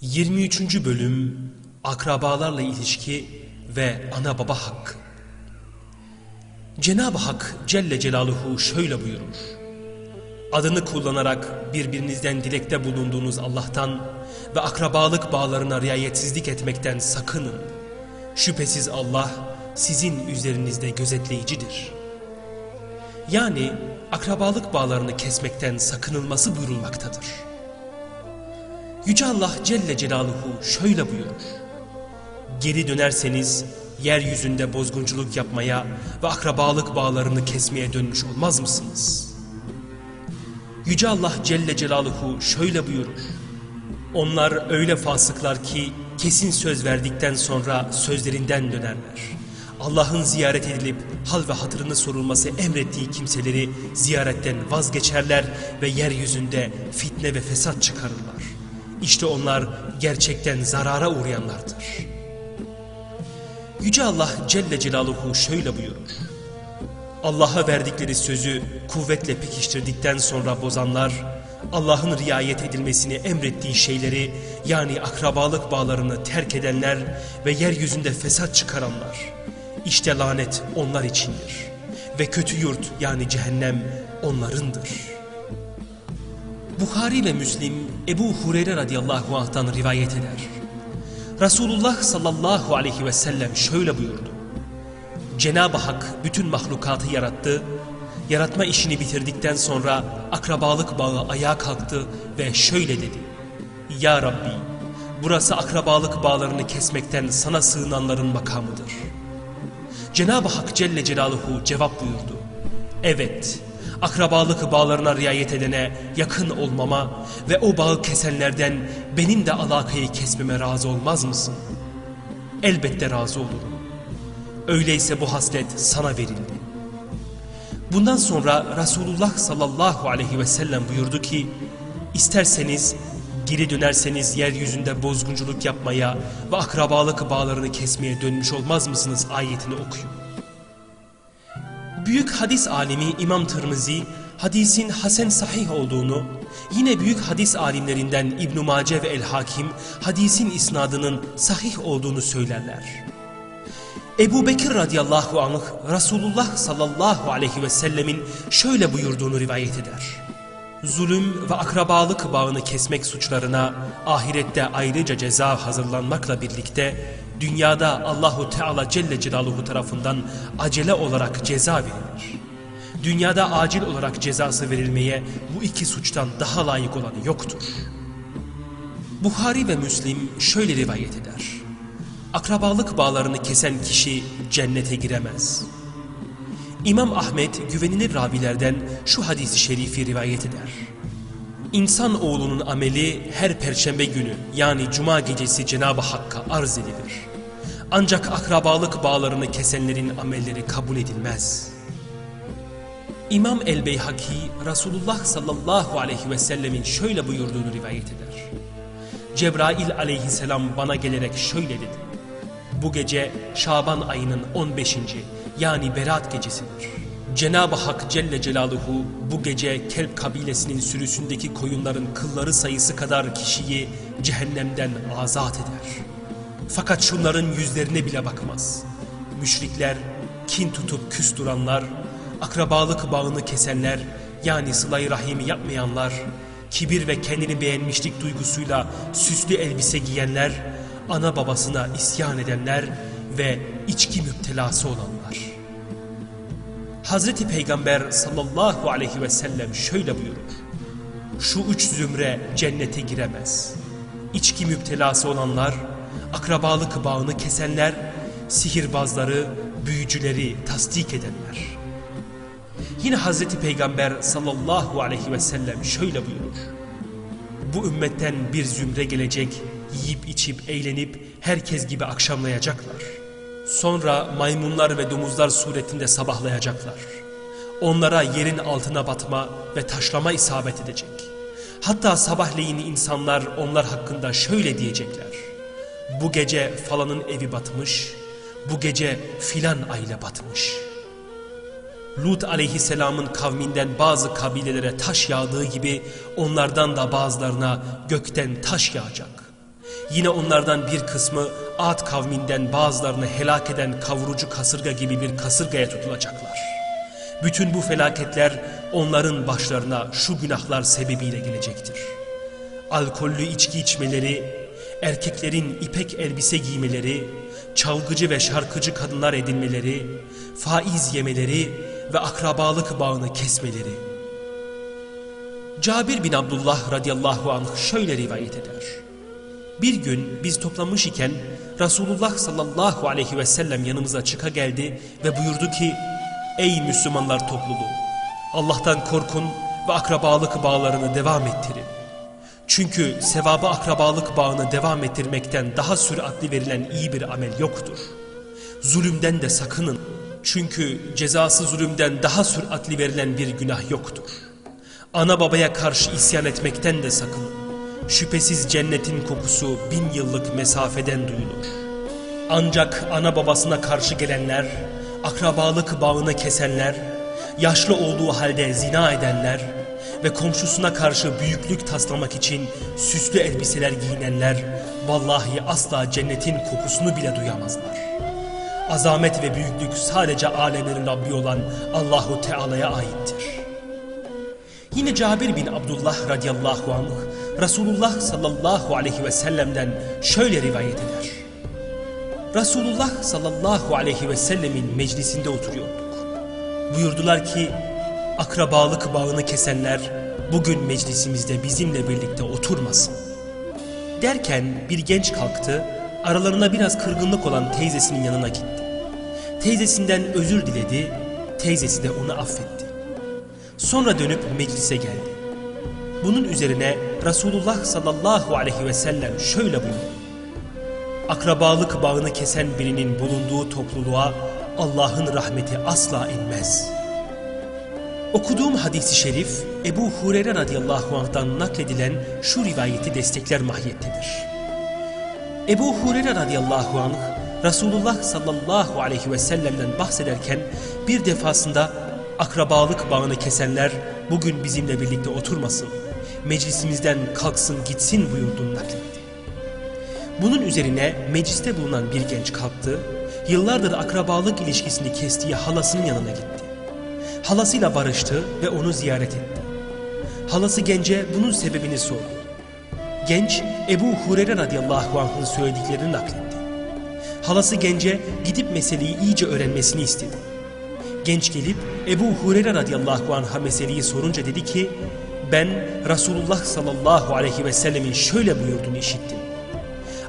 23. Bölüm Akrabalarla ilişki ve ana baba hakkı Cenab-ı Hak Celle Celaluhu şöyle buyurur. Adını kullanarak birbirinizden dilekte bulunduğunuz Allah'tan ve akrabalık bağlarına riayetsizlik etmekten sakının. Şüphesiz Allah sizin üzerinizde gözetleyicidir. Yani akrabalık bağlarını kesmekten sakınılması buyurulmaktadır. Yüce Allah Celle Celaluhu şöyle buyurur. Geri dönerseniz yeryüzünde bozgunculuk yapmaya ve akrabalık bağlarını kesmeye dönmüş olmaz mısınız? Yüce Allah Celle Celaluhu şöyle buyurur. Onlar öyle fasıklar ki kesin söz verdikten sonra sözlerinden dönerler. Allah'ın ziyaret edilip hal ve hatırını sorulması emrettiği kimseleri ziyaretten vazgeçerler ve yeryüzünde fitne ve fesat çıkarırlar. İşte onlar gerçekten zarara uğrayanlardır. Yüce Allah Celle Celaluhu şöyle buyurur. Allah'a verdikleri sözü kuvvetle pekiştirdikten sonra bozanlar, Allah'ın riayet edilmesini emrettiği şeyleri yani akrabalık bağlarını terk edenler ve yeryüzünde fesat çıkaranlar. İşte lanet onlar içindir ve kötü yurt yani cehennem onlarındır. Bukhari ve Müslim Ebu Hureyre radıyallahu anh'tan rivayet eder. Resulullah sallallahu aleyhi ve sellem şöyle buyurdu. Cenab-ı Hak bütün mahlukatı yarattı, yaratma işini bitirdikten sonra akrabalık bağı ayağa kalktı ve şöyle dedi. Ya Rabbi, burası akrabalık bağlarını kesmekten sana sığınanların makamıdır. Cenab-ı Hak Celle Celaluhu cevap buyurdu. Evet, akrabalık bağlarına riayet edene yakın olmama ve o bağı kesenlerden benim de alakayı kesmeme razı olmaz mısın? Elbette razı olurum. Öyleyse bu haslet sana verildi. Bundan sonra Resulullah sallallahu aleyhi ve sellem buyurdu ki, isterseniz geri dönerseniz yeryüzünde bozgunculuk yapmaya ve akrabalık bağlarını kesmeye dönmüş olmaz mısınız ayetini okuyun. Büyük hadis alimi İmam Tirmizi hadisin hasen sahih olduğunu, yine büyük hadis alimlerinden İbn Mace ve El Hakim hadisin isnadının sahih olduğunu söylerler. Ebu Bekir radıyallahu anh Resulullah sallallahu aleyhi ve sellemin şöyle buyurduğunu rivayet eder. Zulüm ve akrabalık bağını kesmek suçlarına ahirette ayrıca ceza hazırlanmakla birlikte dünyada Allahu Teala Celle Celaluhu tarafından acele olarak ceza verilir. Dünyada acil olarak cezası verilmeye bu iki suçtan daha layık olanı yoktur. Bukhari ve Müslim şöyle rivayet eder. Akrabalık bağlarını kesen kişi cennete giremez. İmam Ahmet güvenilir ravilerden şu hadisi şerifi rivayet eder. İnsan oğlunun ameli her perşembe günü yani cuma gecesi Cenab-ı Hakk'a arz edilir. Ancak akrabalık bağlarını kesenlerin amelleri kabul edilmez. İmam el-Beyhaki Resulullah sallallahu aleyhi ve sellemin şöyle buyurduğunu rivayet eder. Cebrail aleyhisselam bana gelerek şöyle dedi. Bu gece Şaban ayının 15. yani Berat gecesidir. Cenab-ı Hak Celle Celaluhu bu gece Kelp kabilesinin sürüsündeki koyunların kılları sayısı kadar kişiyi cehennemden azat eder. Fakat şunların yüzlerine bile bakmaz. Müşrikler, kin tutup küs duranlar, akrabalık bağını kesenler yani sıla-i rahimi yapmayanlar, kibir ve kendini beğenmişlik duygusuyla süslü elbise giyenler, ana babasına isyan edenler ve içki müptelası olanlar. Hazreti Peygamber sallallahu aleyhi ve sellem şöyle buyurur. Şu üç zümre cennete giremez. İçki müptelası olanlar, akrabalık bağını kesenler, sihirbazları, büyücüleri tasdik edenler. Yine Hazreti Peygamber sallallahu aleyhi ve sellem şöyle buyurur. Bu ümmetten bir zümre gelecek, yiyip içip eğlenip herkes gibi akşamlayacaklar. Sonra maymunlar ve domuzlar suretinde sabahlayacaklar. Onlara yerin altına batma ve taşlama isabet edecek. Hatta sabahleyin insanlar onlar hakkında şöyle diyecekler. Bu gece falanın evi batmış, bu gece filan aile batmış. Lut aleyhisselamın kavminden bazı kabilelere taş yağdığı gibi onlardan da bazılarına gökten taş yağacak. Yine onlardan bir kısmı Ad kavminden bazılarını helak eden kavurucu kasırga gibi bir kasırgaya tutulacaklar. Bütün bu felaketler onların başlarına şu günahlar sebebiyle gelecektir. Alkollü içki içmeleri, erkeklerin ipek elbise giymeleri, çalgıcı ve şarkıcı kadınlar edinmeleri, faiz yemeleri ve akrabalık bağını kesmeleri. Cabir bin Abdullah radıyallahu anh şöyle rivayet eder. Bir gün biz toplamış iken Resulullah sallallahu aleyhi ve sellem yanımıza çıka geldi ve buyurdu ki Ey Müslümanlar topluluğu! Allah'tan korkun ve akrabalık bağlarını devam ettirin. Çünkü sevabı akrabalık bağını devam ettirmekten daha süratli verilen iyi bir amel yoktur. Zulümden de sakının. Çünkü cezası zulümden daha süratli verilen bir günah yoktur. Ana babaya karşı isyan etmekten de sakının. Şüphesiz cennetin kokusu bin yıllık mesafeden duyulur. Ancak ana babasına karşı gelenler, akrabalık bağını kesenler, yaşlı olduğu halde zina edenler ve komşusuna karşı büyüklük taslamak için süslü elbiseler giyinenler vallahi asla cennetin kokusunu bile duyamazlar. Azamet ve büyüklük sadece alemlerin Rabbi olan Allahu Teala'ya aittir. Yine Cabir bin Abdullah radıyallahu anh Resulullah sallallahu aleyhi ve sellem'den şöyle rivayet eder. Resulullah sallallahu aleyhi ve sellemin meclisinde oturuyorduk. Buyurdular ki akrabalık bağını kesenler bugün meclisimizde bizimle birlikte oturmasın. Derken bir genç kalktı, aralarına biraz kırgınlık olan teyzesinin yanına gitti. Teyzesinden özür diledi, teyzesi de onu affetti. Sonra dönüp meclise geldi. Bunun üzerine Resulullah sallallahu aleyhi ve sellem şöyle buyurdu. Akrabalık bağını kesen birinin bulunduğu topluluğa Allah'ın rahmeti asla inmez. Okuduğum hadisi şerif Ebu Hureyre radıyallahu anh'tan nakledilen şu rivayeti destekler mahiyettedir. Ebu Hureyre radıyallahu anh Resulullah sallallahu aleyhi ve sellem'den bahsederken bir defasında akrabalık bağını kesenler bugün bizimle birlikte oturmasın, meclisimizden kalksın gitsin buyurduğunu nakletti. Bunun üzerine mecliste bulunan bir genç kalktı, yıllardır akrabalık ilişkisini kestiği halasının yanına gitti. Halasıyla barıştı ve onu ziyaret etti. Halası gence bunun sebebini sordu. Genç Ebu Hureyre radıyallahu anh'ın söylediklerini nakletti. Halası gence gidip meseleyi iyice öğrenmesini istedi. Genç gelip Ebu Hureyre radıyallahu anh'a meseleyi sorunca dedi ki ben Resulullah sallallahu aleyhi ve sellemin şöyle buyurduğunu işittim.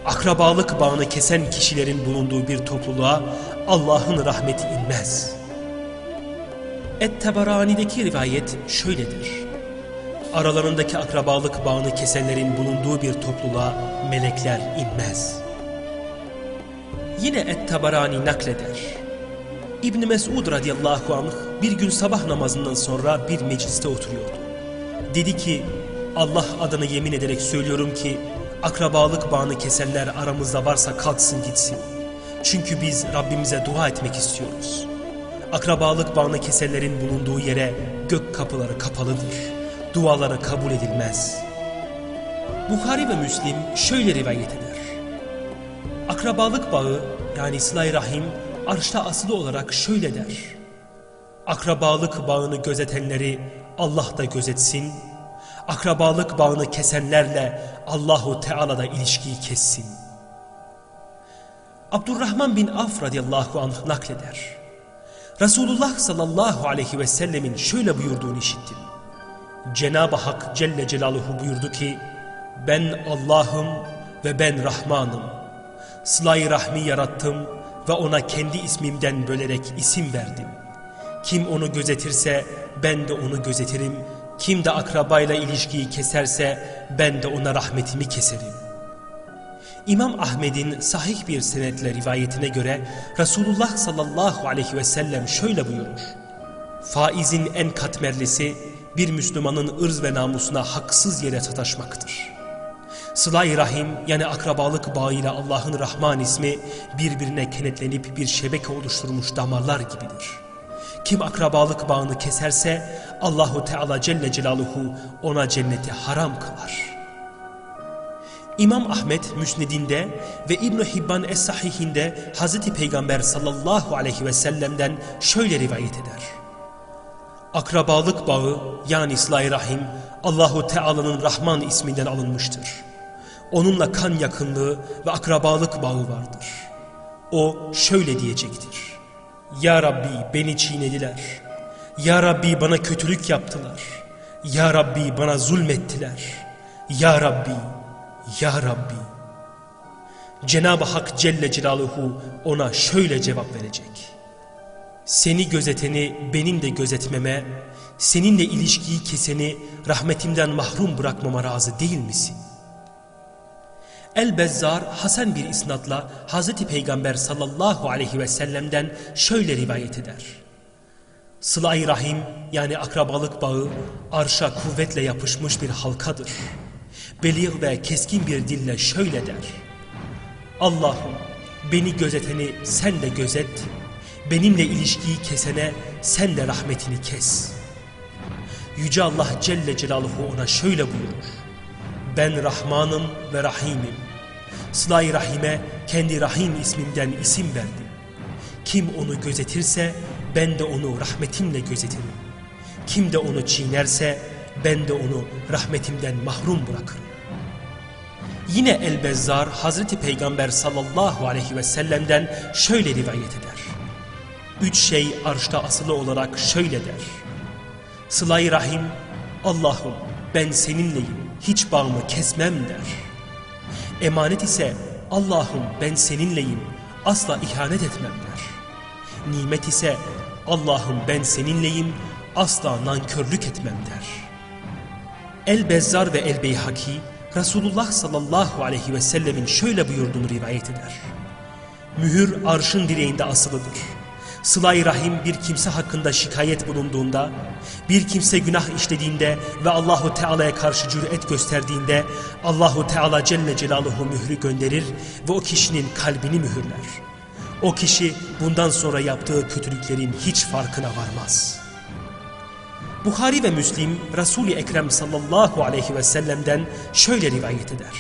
Akrabalık bağını kesen kişilerin bulunduğu bir topluluğa Allah'ın rahmeti inmez. Et-Tebarani'deki rivayet şöyledir. Aralarındaki akrabalık bağını kesenlerin bulunduğu bir topluluğa melekler inmez. Yine Et-Tabarani nakleder. İbni Mesud radıyallahu anh bir gün sabah namazından sonra bir mecliste oturuyordu. Dedi ki Allah adına yemin ederek söylüyorum ki akrabalık bağını kesenler aramızda varsa kalksın gitsin. Çünkü biz Rabbimize dua etmek istiyoruz. Akrabalık bağını kesenlerin bulunduğu yere gök kapıları kapalıdır. Duaları kabul edilmez. Bukhari ve Müslim şöyle rivayet eder. Akrabalık bağı yani sıla rahim arşta asılı olarak şöyle der. Akrabalık bağını gözetenleri Allah da gözetsin. Akrabalık bağını kesenlerle Allahu Teala da ilişkiyi kessin. Abdurrahman bin Af radıyallahu anh nakleder. Resulullah sallallahu aleyhi ve sellemin şöyle buyurduğunu işittim. Cenab-ı Hak Celle Celaluhu buyurdu ki ben Allah'ım ve ben Rahman'ım. Sıla-i Rahmi yarattım ve ona kendi ismimden bölerek isim verdim. Kim onu gözetirse ben de onu gözetirim. Kim de akrabayla ilişkiyi keserse ben de ona rahmetimi keserim. İmam Ahmed'in sahih bir senetle rivayetine göre Resulullah sallallahu aleyhi ve sellem şöyle buyurur. Faizin en katmerlisi bir Müslümanın ırz ve namusuna haksız yere sataşmaktır. Sıla-i Rahim yani akrabalık bağıyla Allah'ın Rahman ismi birbirine kenetlenip bir şebeke oluşturmuş damarlar gibidir. Kim akrabalık bağını keserse Allahu Teala Celle Celaluhu ona cenneti haram kılar. İmam Ahmet Müsned'inde ve İbn Hibban Es-Sahihinde Hazreti Peygamber sallallahu aleyhi ve sellem'den şöyle rivayet eder. Akrabalık bağı yani sıla rahim Allahu Teala'nın Rahman isminden alınmıştır. Onunla kan yakınlığı ve akrabalık bağı vardır. O şöyle diyecektir. Ya Rabbi beni çiğnediler. Ya Rabbi bana kötülük yaptılar. Ya Rabbi bana zulmettiler. Ya Rabbi, Ya Rabbi. Cenab-ı Hak Celle Celaluhu ona şöyle cevap verecek. Seni gözeteni benim de gözetmeme, seninle ilişkiyi keseni rahmetimden mahrum bırakmama razı değil misin? El-Bezzar Hasan bir isnatla Hazreti Peygamber sallallahu aleyhi ve sellem'den şöyle rivayet eder. Sıla-i Rahim yani akrabalık bağı arşa kuvvetle yapışmış bir halkadır. Belir ve keskin bir dille şöyle der. Allah'ım beni gözeteni sen de gözet, benimle ilişkiyi kesene sen de rahmetini kes. Yüce Allah Celle Celaluhu ona şöyle buyurur. Ben Rahmanım ve Rahimim. Sıla-i Rahim'e kendi Rahim ismimden isim verdim. Kim onu gözetirse ben de onu rahmetimle gözetirim. Kim de onu çiğnerse ben de onu rahmetimden mahrum bırakırım. Yine El-Bezzar Hazreti Peygamber sallallahu aleyhi ve sellem'den şöyle rivayet eder. Üç şey arşta asılı olarak şöyle der. Sıla-i Rahim, Allah'ım ben seninleyim, hiç bağımı kesmem der. Emanet ise Allah'ım ben seninleyim, asla ihanet etmem der. Nimet ise Allah'ım ben seninleyim, asla nankörlük etmem der. El-Bezzar ve El-Beyhaki, Resulullah sallallahu aleyhi ve sellemin şöyle buyurduğunu rivayet eder. Mühür arşın direğinde asılıdır. Sıla-i Rahim bir kimse hakkında şikayet bulunduğunda, bir kimse günah işlediğinde ve Allahu Teala'ya karşı cüret gösterdiğinde Allahu Teala Celle Celaluhu mührü gönderir ve o kişinin kalbini mühürler. O kişi bundan sonra yaptığı kötülüklerin hiç farkına varmaz. Bukhari ve Müslim Resul-i Ekrem sallallahu aleyhi ve sellem'den şöyle rivayet eder.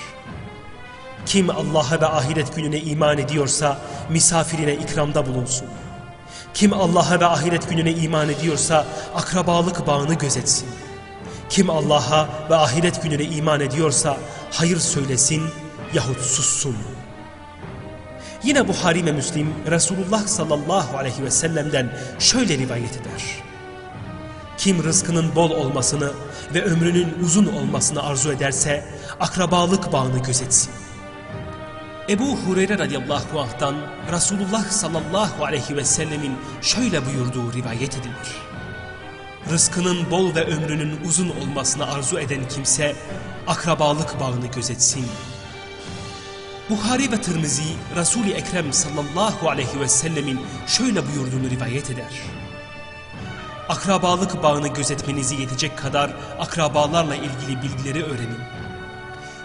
Kim Allah'a ve ahiret gününe iman ediyorsa misafirine ikramda bulunsun. Kim Allah'a ve ahiret gününe iman ediyorsa akrabalık bağını gözetsin. Kim Allah'a ve ahiret gününe iman ediyorsa hayır söylesin yahut sussun. Yine Buhari ve Müslim Resulullah sallallahu aleyhi ve sellem'den şöyle rivayet eder. Kim rızkının bol olmasını ve ömrünün uzun olmasını arzu ederse akrabalık bağını gözetsin. Ebu Hureyre radıyallahu anh'tan Resulullah sallallahu aleyhi ve sellemin şöyle buyurduğu rivayet edilir. Rızkının bol ve ömrünün uzun olmasını arzu eden kimse akrabalık bağını gözetsin. Buhari ve Tirmizi Resul-i Ekrem sallallahu aleyhi ve sellemin şöyle buyurduğunu rivayet eder. Akrabalık bağını gözetmenizi yetecek kadar akrabalarla ilgili bilgileri öğrenin.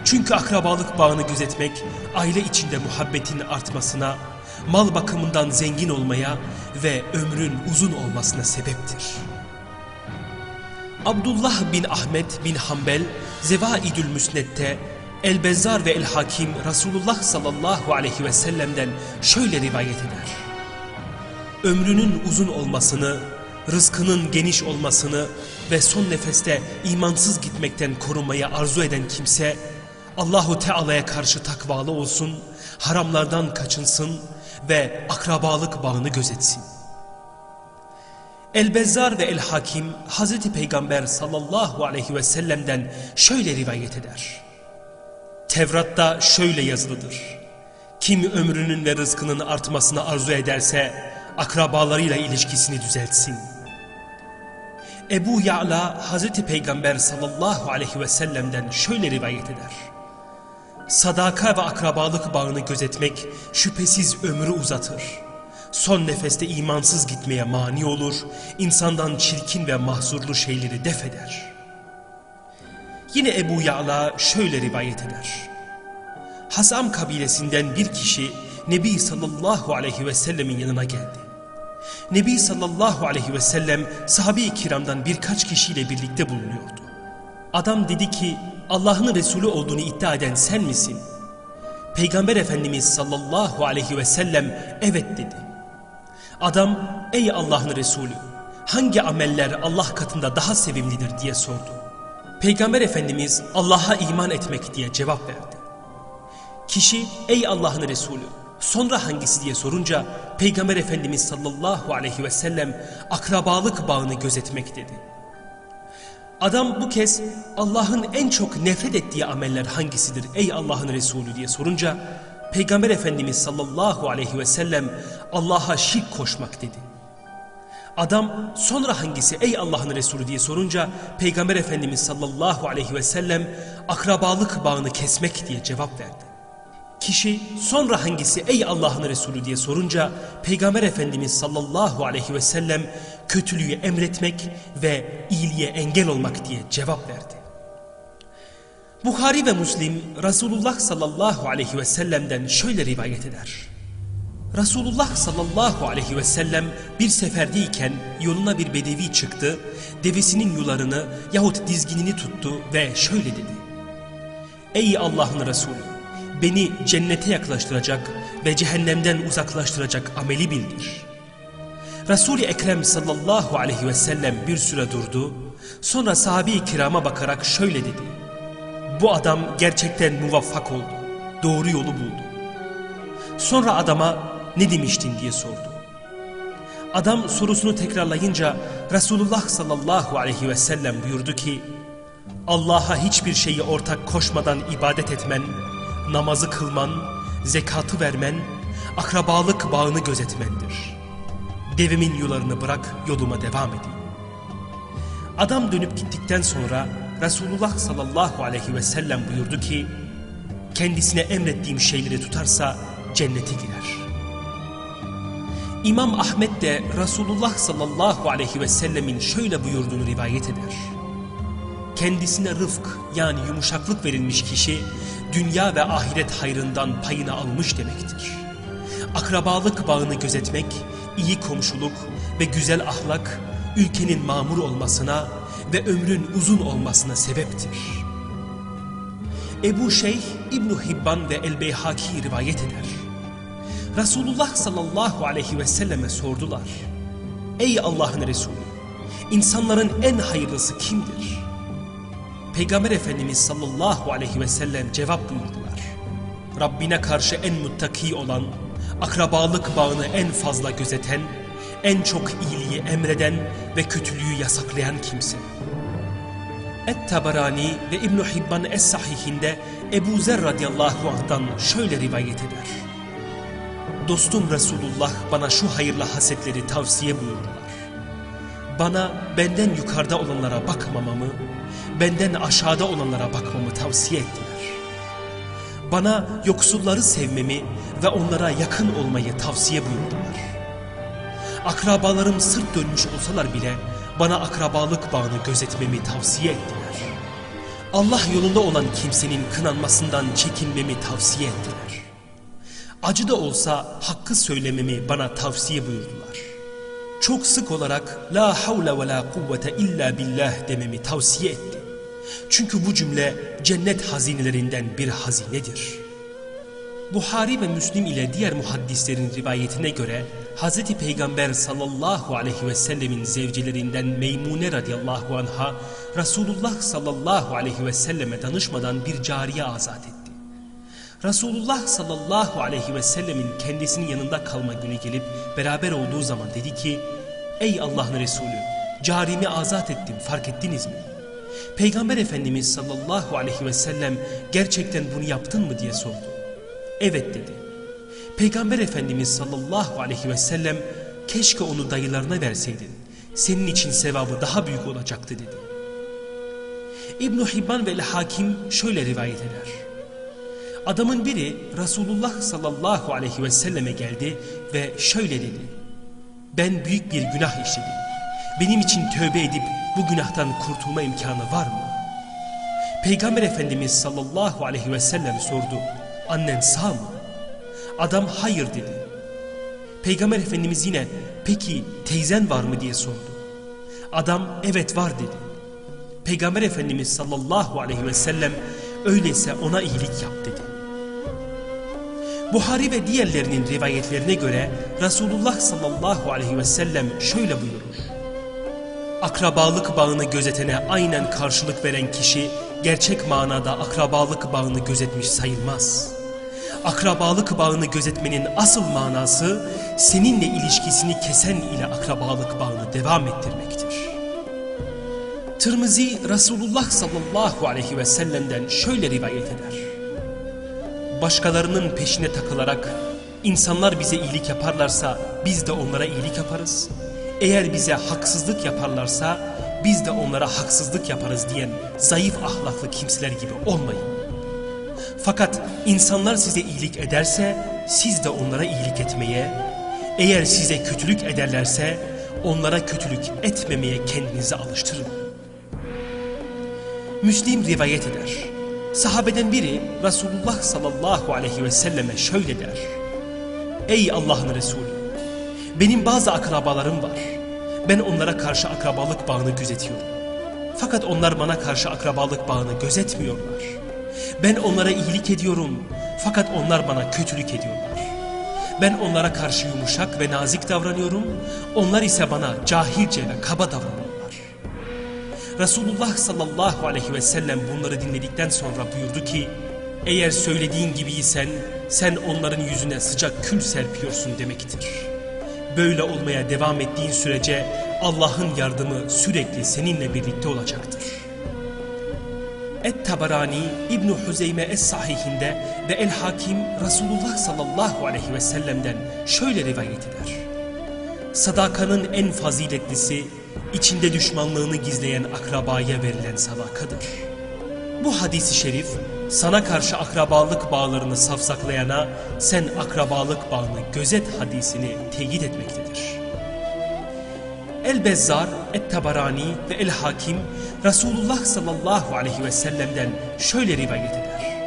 Çünkü akrabalık bağını gözetmek aile içinde muhabbetin artmasına, mal bakımından zengin olmaya ve ömrün uzun olmasına sebeptir. Abdullah bin Ahmet bin Hanbel Zevaidül Müsned'de El-Bezzar ve El-Hakim Resulullah sallallahu aleyhi ve sellem'den şöyle rivayet eder. Ömrünün uzun olmasını, rızkının geniş olmasını ve son nefeste imansız gitmekten korunmayı arzu eden kimse Allahu Teala'ya karşı takvalı olsun, haramlardan kaçınsın ve akrabalık bağını gözetsin. El-Bezzar ve El-Hakim Hazreti Peygamber sallallahu aleyhi ve sellem'den şöyle rivayet eder. Tevrat'ta şöyle yazılıdır. Kim ömrünün ve rızkının artmasını arzu ederse akrabalarıyla ilişkisini düzeltsin. Ebu Ya'la Hazreti Peygamber sallallahu aleyhi ve sellem'den şöyle rivayet eder. Sadaka ve akrabalık bağını gözetmek şüphesiz ömrü uzatır. Son nefeste imansız gitmeye mani olur, insandan çirkin ve mahzurlu şeyleri def eder. Yine Ebu Ya'la şöyle rivayet eder. Hasam kabilesinden bir kişi Nebi sallallahu aleyhi ve sellemin yanına geldi. Nebi sallallahu aleyhi ve sellem sahabe-i kiramdan birkaç kişiyle birlikte bulunuyordu. Adam dedi ki Allah'ın Resulü olduğunu iddia eden sen misin? Peygamber Efendimiz sallallahu aleyhi ve sellem evet dedi. Adam ey Allah'ın Resulü hangi ameller Allah katında daha sevimlidir diye sordu. Peygamber Efendimiz Allah'a iman etmek diye cevap verdi. Kişi ey Allah'ın Resulü sonra hangisi diye sorunca Peygamber Efendimiz sallallahu aleyhi ve sellem akrabalık bağını gözetmek dedi. Adam bu kez Allah'ın en çok nefret ettiği ameller hangisidir ey Allah'ın Resulü diye sorunca Peygamber Efendimiz sallallahu aleyhi ve sellem Allah'a şirk koşmak dedi. Adam sonra hangisi ey Allah'ın Resulü diye sorunca Peygamber Efendimiz sallallahu aleyhi ve sellem akrabalık bağını kesmek diye cevap verdi. Kişi sonra hangisi ey Allah'ın Resulü diye sorunca Peygamber Efendimiz sallallahu aleyhi ve sellem kötülüğü emretmek ve iyiliğe engel olmak diye cevap verdi. Bukhari ve Müslim Resulullah sallallahu aleyhi ve sellem'den şöyle rivayet eder. Resulullah sallallahu aleyhi ve sellem bir seferdeyken yoluna bir bedevi çıktı, devesinin yularını yahut dizginini tuttu ve şöyle dedi. Ey Allah'ın Resulü! Beni cennete yaklaştıracak ve cehennemden uzaklaştıracak ameli bildir. Resul-i Ekrem sallallahu aleyhi ve sellem bir süre durdu, sonra sahabe-i kirama bakarak şöyle dedi. Bu adam gerçekten muvaffak oldu, doğru yolu buldu. Sonra adama ne demiştin diye sordu. Adam sorusunu tekrarlayınca Resulullah sallallahu aleyhi ve sellem buyurdu ki Allah'a hiçbir şeyi ortak koşmadan ibadet etmen, namazı kılman, zekatı vermen, akrabalık bağını gözetmendir. Devimin yularını bırak yoluma devam edeyim. Adam dönüp gittikten sonra Resulullah sallallahu aleyhi ve sellem buyurdu ki kendisine emrettiğim şeyleri tutarsa cennete girer. İmam Ahmet de Resulullah sallallahu aleyhi ve sellemin şöyle buyurduğunu rivayet eder. Kendisine rıfk yani yumuşaklık verilmiş kişi dünya ve ahiret hayrından payını almış demektir. Akrabalık bağını gözetmek, iyi komşuluk ve güzel ahlak ülkenin mamur olmasına ve ömrün uzun olmasına sebeptir. Ebu Şeyh İbn Hibban ve El-Beyhaki rivayet eder. Resulullah sallallahu aleyhi ve selleme sordular. Ey Allah'ın Resulü, insanların en hayırlısı kimdir? Peygamber Efendimiz sallallahu aleyhi ve sellem cevap buyurdular. Rabbine karşı en muttaki olan, akrabalık bağını en fazla gözeten, en çok iyiliği emreden ve kötülüğü yasaklayan kimse. Et-Tabarani ve İbn Hibban Es-Sahihinde Ebu Zer radıyallahu anh'tan şöyle rivayet eder. Dostum Resulullah bana şu hayırlı hasetleri tavsiye buyurdular. Bana benden yukarıda olanlara bakmamamı, benden aşağıda olanlara bakmamı tavsiye ettiler. Bana yoksulları sevmemi ve onlara yakın olmayı tavsiye buyurdular. Akrabalarım sırt dönmüş olsalar bile bana akrabalık bağını gözetmemi tavsiye ettiler. Allah yolunda olan kimsenin kınanmasından çekinmemi tavsiye ettiler. Acı da olsa hakkı söylememi bana tavsiye buyurdular. Çok sık olarak la havle ve la kuvvete illa billah dememi tavsiye etti. Çünkü bu cümle cennet hazinelerinden bir hazinedir. Buhari ve Müslim ile diğer muhaddislerin rivayetine göre Hz. Peygamber sallallahu aleyhi ve sellemin zevcilerinden Meymune radıyallahu anha Resulullah sallallahu aleyhi ve selleme danışmadan bir cariye azat etti. Resulullah sallallahu aleyhi ve sellemin kendisinin yanında kalma günü gelip beraber olduğu zaman dedi ki Ey Allah'ın Resulü carimi azat ettim fark ettiniz mi? Peygamber Efendimiz sallallahu aleyhi ve sellem gerçekten bunu yaptın mı diye sordu. Evet dedi. Peygamber Efendimiz sallallahu aleyhi ve sellem keşke onu dayılarına verseydin. Senin için sevabı daha büyük olacaktı dedi. İbn Hibban ve Hakim şöyle rivayet eder. Adamın biri Resulullah sallallahu aleyhi ve selleme geldi ve şöyle dedi. Ben büyük bir günah işledim. Benim için tövbe edip bu günahtan kurtulma imkanı var mı? Peygamber Efendimiz sallallahu aleyhi ve sellem sordu. Annen sağ mı? Adam hayır dedi. Peygamber Efendimiz yine peki teyzen var mı diye sordu. Adam evet var dedi. Peygamber Efendimiz sallallahu aleyhi ve sellem öyleyse ona iyilik yap dedi. Buhari ve diğerlerinin rivayetlerine göre Resulullah sallallahu aleyhi ve sellem şöyle buyurur. Akrabalık bağını gözetene aynen karşılık veren kişi gerçek manada akrabalık bağını gözetmiş sayılmaz. Akrabalık bağını gözetmenin asıl manası seninle ilişkisini kesen ile akrabalık bağını devam ettirmektir. Tirmizi Resulullah sallallahu aleyhi ve sellem'den şöyle rivayet eder. Başkalarının peşine takılarak insanlar bize iyilik yaparlarsa biz de onlara iyilik yaparız. Eğer bize haksızlık yaparlarsa biz de onlara haksızlık yaparız diyen zayıf ahlaklı kimseler gibi olmayın. Fakat insanlar size iyilik ederse siz de onlara iyilik etmeye, eğer size kötülük ederlerse onlara kötülük etmemeye kendinizi alıştırın. Müslim rivayet eder. Sahabeden biri Resulullah sallallahu aleyhi ve selleme şöyle der. Ey Allah'ın Resulü! Benim bazı akrabalarım var. Ben onlara karşı akrabalık bağını gözetiyorum. Fakat onlar bana karşı akrabalık bağını gözetmiyorlar. Ben onlara iyilik ediyorum. Fakat onlar bana kötülük ediyorlar. Ben onlara karşı yumuşak ve nazik davranıyorum. Onlar ise bana cahilce ve kaba davranıyorlar. Resulullah sallallahu aleyhi ve sellem bunları dinledikten sonra buyurdu ki eğer söylediğin gibiysen sen onların yüzüne sıcak kül serpiyorsun demektir. Böyle olmaya devam ettiğin sürece Allah'ın yardımı sürekli seninle birlikte olacaktır. Et-Tabarani İbn Huzeyme Es-Sahihinde ve El-Hakim Resulullah sallallahu aleyhi ve sellem'den şöyle rivayet eder. Sadakanın en faziletlisi içinde düşmanlığını gizleyen akrabaya verilen sadakadır. Bu hadisi şerif sana karşı akrabalık bağlarını safsaklayana sen akrabalık bağını gözet hadisini teyit etmektedir. El-Bezzar, Et-Tabarani ve El-Hakim Resulullah sallallahu aleyhi ve sellem'den şöyle rivayet eder.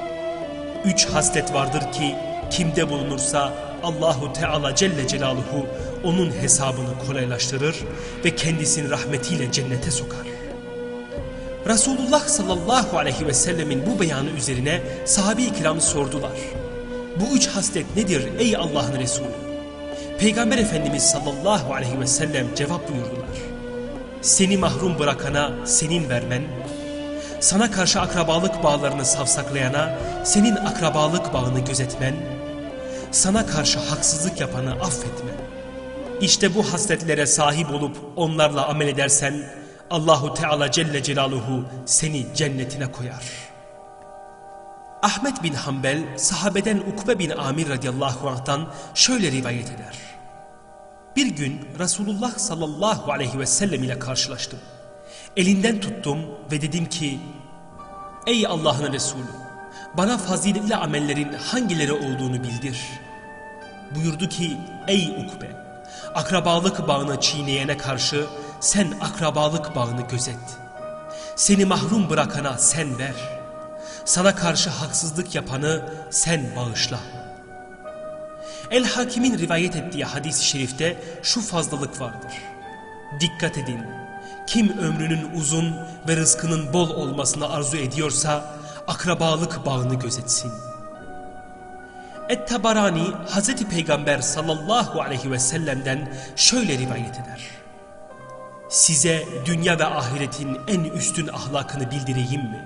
Üç haslet vardır ki kimde bulunursa Allahu Teala Celle Celaluhu onun hesabını kolaylaştırır ve kendisini rahmetiyle cennete sokar. Resulullah sallallahu aleyhi ve sellemin bu beyanı üzerine sahabe-i kiram sordular. Bu üç haslet nedir ey Allah'ın Resulü? Peygamber Efendimiz sallallahu aleyhi ve sellem cevap buyurdular. Seni mahrum bırakana senin vermen, sana karşı akrabalık bağlarını savsaklayana senin akrabalık bağını gözetmen, sana karşı haksızlık yapanı affetmen. İşte bu hasletlere sahip olup onlarla amel edersen Allahu Teala Celle Celaluhu seni cennetine koyar. Ahmet bin Hanbel sahabeden Ukbe bin Amir radıyallahu anh'tan şöyle rivayet eder. Bir gün Resulullah sallallahu aleyhi ve sellem ile karşılaştım. Elinden tuttum ve dedim ki Ey Allah'ın Resulü bana faziletli amellerin hangileri olduğunu bildir. Buyurdu ki ey Ukbe akrabalık bağını çiğneyene karşı sen akrabalık bağını gözet. Seni mahrum bırakana sen ver. Sana karşı haksızlık yapanı sen bağışla. El-Hakim'in rivayet ettiği hadis-i şerifte şu fazlalık vardır. Dikkat edin. Kim ömrünün uzun ve rızkının bol olmasını arzu ediyorsa akrabalık bağını gözetsin. Et-Tabarani Hazreti Peygamber sallallahu aleyhi ve sellem'den şöyle rivayet eder. Size dünya ve ahiretin en üstün ahlakını bildireyim mi?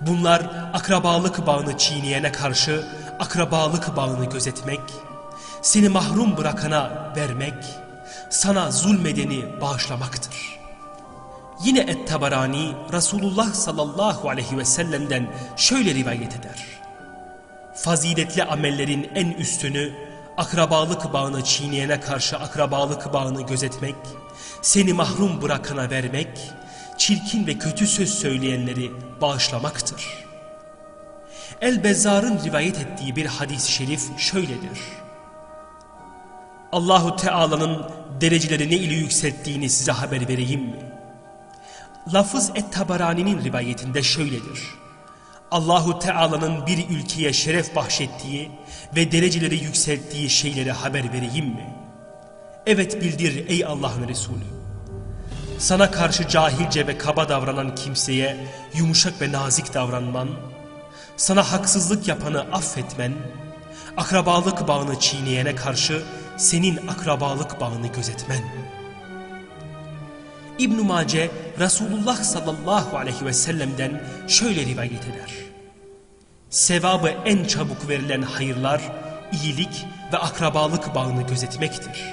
Bunlar akrabalık bağını çiğneyene karşı akrabalık bağını gözetmek, seni mahrum bırakana vermek, sana zulmedeni bağışlamaktır. Yine Et-Tabarani Resulullah sallallahu aleyhi ve sellem'den şöyle rivayet eder. Faziletli amellerin en üstünü akrabalık bağını çiğneyene karşı akrabalık bağını gözetmek, seni mahrum bırakana vermek, çirkin ve kötü söz söyleyenleri bağışlamaktır. El-Bezzar'ın rivayet ettiği bir hadis-i şerif şöyledir. Allahu Teala'nın dereceleri ne ile yükselttiğini size haber vereyim mi? Lafız Et-Tabarani'nin rivayetinde şöyledir. Allahu Teala'nın bir ülkeye şeref bahşettiği ve dereceleri yükselttiği şeylere haber vereyim mi? Evet bildir ey Allah'ın Resulü. sana karşı cahilce ve kaba davranan kimseye yumuşak ve nazik davranman, sana haksızlık yapanı affetmen, akrabalık bağını çiğneyene karşı senin akrabalık bağını gözetmen. İbn-i Mace Resulullah sallallahu aleyhi ve sellem'den şöyle rivayet eder. Sevabı en çabuk verilen hayırlar, iyilik ve akrabalık bağını gözetmektir.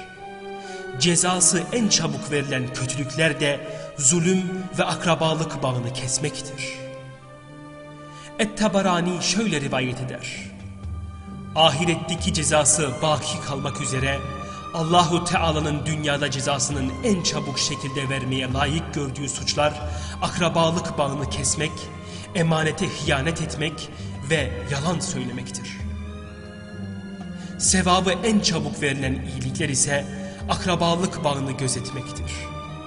Cezası en çabuk verilen kötülükler de zulüm ve akrabalık bağını kesmektir. Et-Tabarani şöyle rivayet eder. Ahiretteki cezası baki kalmak üzere Allahu Teala'nın dünyada cezasının en çabuk şekilde vermeye layık gördüğü suçlar akrabalık bağını kesmek, emanete hıyanet etmek ve yalan söylemektir. Sevabı en çabuk verilen iyilikler ise akrabalık bağını gözetmektir.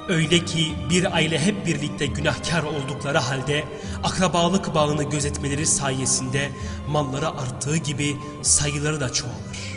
Öyle ki bir aile hep birlikte günahkar oldukları halde akrabalık bağını gözetmeleri sayesinde malları arttığı gibi sayıları da çoğalır.